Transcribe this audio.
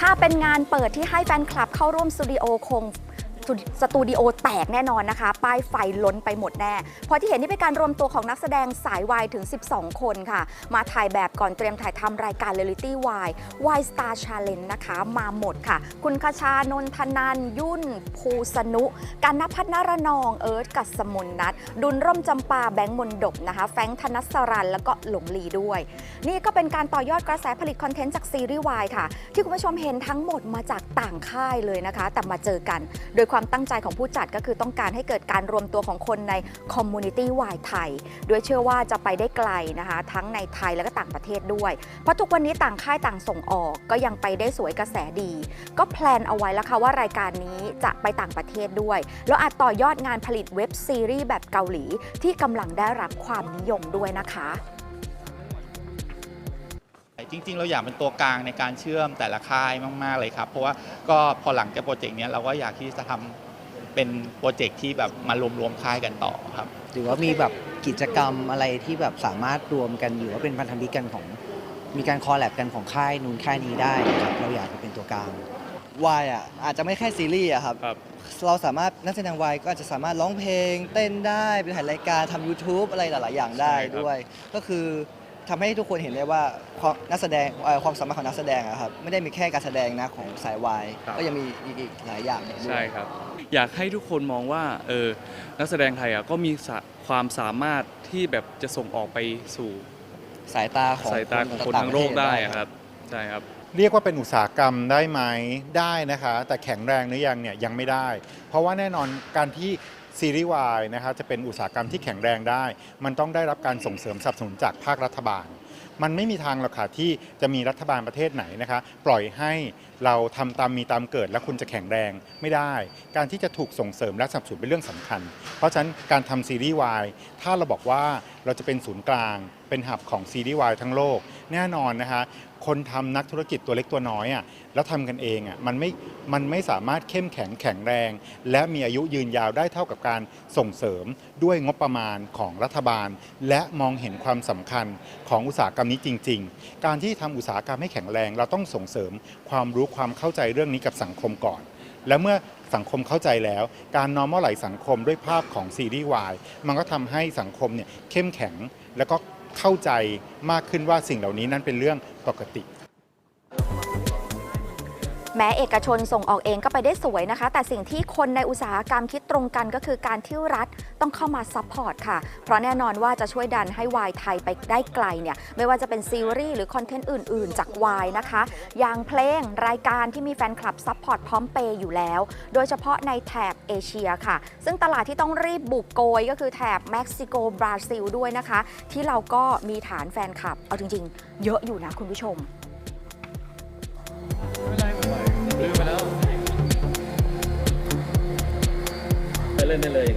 ถ้าเป็นงานเปิดที่ให้แฟนคลับเข้าร่วมสตูดิโอคง สตูดิโอแตกแน่นอนนะคะ ป้ายไฟล้นไปหมดแน่พราะที่เห็นนี่เป็นการรวมตัวของนักแสดงสายวายถึง 12 คนค่ะ มาถ่ายแบบก่อนเตรียมถ่ายทำรายการเรลิตี้วายวายสตาร์ชาเลนนะคะ มาหมดค่ะ คุณคชานนทนันยุ่น ภูสนุกันนพัฒนารนอง เอิร์ธกัสมนนัทดุลร่มจำปาแบงค์มนดบนะคะ แฟงธนสรันแล้วก็หลงลีด้วย นี่ก็เป็นการต่อยอดกระแสผลิตคอนเทนต์จากซีรีส์วายค่ะ ที่คุณผู้ชมเห็นทั้งหมดมาจากต่างค่ายเลยนะคะ แต่มาเจอกันโดยความตั้งใจของผู้จัดก็คือต้องการให้เกิดการรวมตัวของคนในคอมมูนิตี้วายไทยโดยเชื่อว่าจะไปได้ไกลนะคะ ทั้งในไทยและก็ต่างประเทศด้วย เพราะทุกวันนี้ต่างค่ายต่างส่งออกก็ยังไปได้สวยกระแสดี ก็แพลนเอาไว้แล้วค่ะว่ารายการนี้จะไปต่างประเทศด้วย แล้วอาจต่อยอดงานผลิตเว็บซีรีส์แบบเกาหลี ที่กำลังได้รับความนิยมด้วยนะคะ จริง ๆ เราอยากเป็นตัวกลางในการเชื่อมแต่ละค่ายมาก ๆ เลยครับ เพราะว่าก็พอหลังจากโปรเจกต์เนี้ยเราก็อยากที่จะทำเป็นโปรเจกต์ที่แบบมารวมๆค่ายกันต่อครับ หรือว่ามีแบบกิจกรรมอะไรที่แบบสามารถรวมกันหรือว่าเป็นพันธมิตรกันของ มีการคอลแลบกันของค่ายนู้นค่ายนี้ได้ครับเราอยากจะเป็นตัวกลางวายอะอาจจะไม่แค่ซีรีส์อะครับ ครับ เราสามารถนักแสดงวายก็อาจจะสามารถร้องเพลง เต้นได้เป็นถ่ายรายการทำ YouTube อะไรหลาย ๆ อย่างได้ใช่ครับ ด้วย ก็คือ ทำให้ทุกคนเห็นได้ว่าความนักแสดงเอ่อความสามารถของนักแสดงอะครับไม่ได้มีแค่การแสดงนะของสายวายก็ยังมีอีกหลายอย่างด้วย ใช่ครับ อยากให้ทุกคนมองว่าเออนักแสดงไทยอะก็มีสะความสามารถที่แบบจะส่งออกไปสู่สายตาของสายตาของคนทั้งโลกได้อะครับใช่ครับ เรียกว่าเป็นอุตสาหกรรมได้ไหมได้นะคะ แต่แข็งแรงหรือยังเนี่ยยังไม่ได้ เพราะว่าแน่นอนการที่ ซีรีส์วายนะคะจะเป็นอุตสาหกรรมที่แข็งแรงได้ มันต้องได้รับการส่งเสริมสนับสนุนจากภาครัฐบาล มันไม่มีทางหรอกค่ะที่จะมีรัฐบาลประเทศไหนนะคะปล่อยให้เราทำตามมีตามเกิดแล้วคุณจะแข็งแรงไม่ได้ การที่จะถูกส่งเสริมและสนับสนุนเป็นเรื่องสำคัญ เพราะฉะนั้นการทำซีรีส์วายถ้าเราบอกว่าเราจะเป็นศูนย์กลาง เป็นหับของซีรีส์วายทั้งโลก แน่นอนนะคะคนทำนักธุรกิจตัวเล็กตัวน้อยอะแล้วทำกันเองอะมันไม่มันไม่สามารถเข้มแข็งแข็งแรง และมีอายุยืนยาวได้เท่ากับการส่งเสริมด้วยงบประมาณของรัฐบาล และมองเห็นความสำคัญของอุตสาหกรรมนี้จริง ๆ การที่ทำอุตสาหกรรมให้แข็งแรง เราต้องส่งเสริมความรู้ความเข้าใจเรื่องนี้กับสังคมก่อน และเมื่อสังคมเข้าใจแล้ว การนอมอไหลสังคมด้วยภาพของซีรีส์วายมันก็ทำให้สังคมเนี่ยเข้มแข็งแล้วก็เข้าใจมากขึ้นว่าสิ่งเหล่านี้นั้นเป็นเรื่องปกติ แม้เอกชนส่งออกเองก็ไปได้สวยนะคะ แต่สิ่งที่คนในอุตสาหกรรมคิดตรงกันก็คือการที่รัฐต้องเข้ามาซัพพอร์ตค่ะ เพราะแน่นอนว่าจะช่วยดันให้วายไทยไปได้ไกลเนี่ย ไม่ว่าจะเป็นซีรีส์หรือคอนเทนต์อื่น ๆ จากวายนะคะ อย่างเพลงรายการที่มีแฟนคลับซัพพอร์ตพร้อมเปย์อยู่แล้ว โดยเฉพาะในแถบเอเชียค่ะ ซึ่งตลาดที่ต้องรีบบุกโกยก็คือแถบเม็กซิโกบราซิลด้วยนะคะ ที่เราก็มีฐานแฟนคลับ เอาจริง ๆ เยอะอยู่นะคุณผู้ชม ไป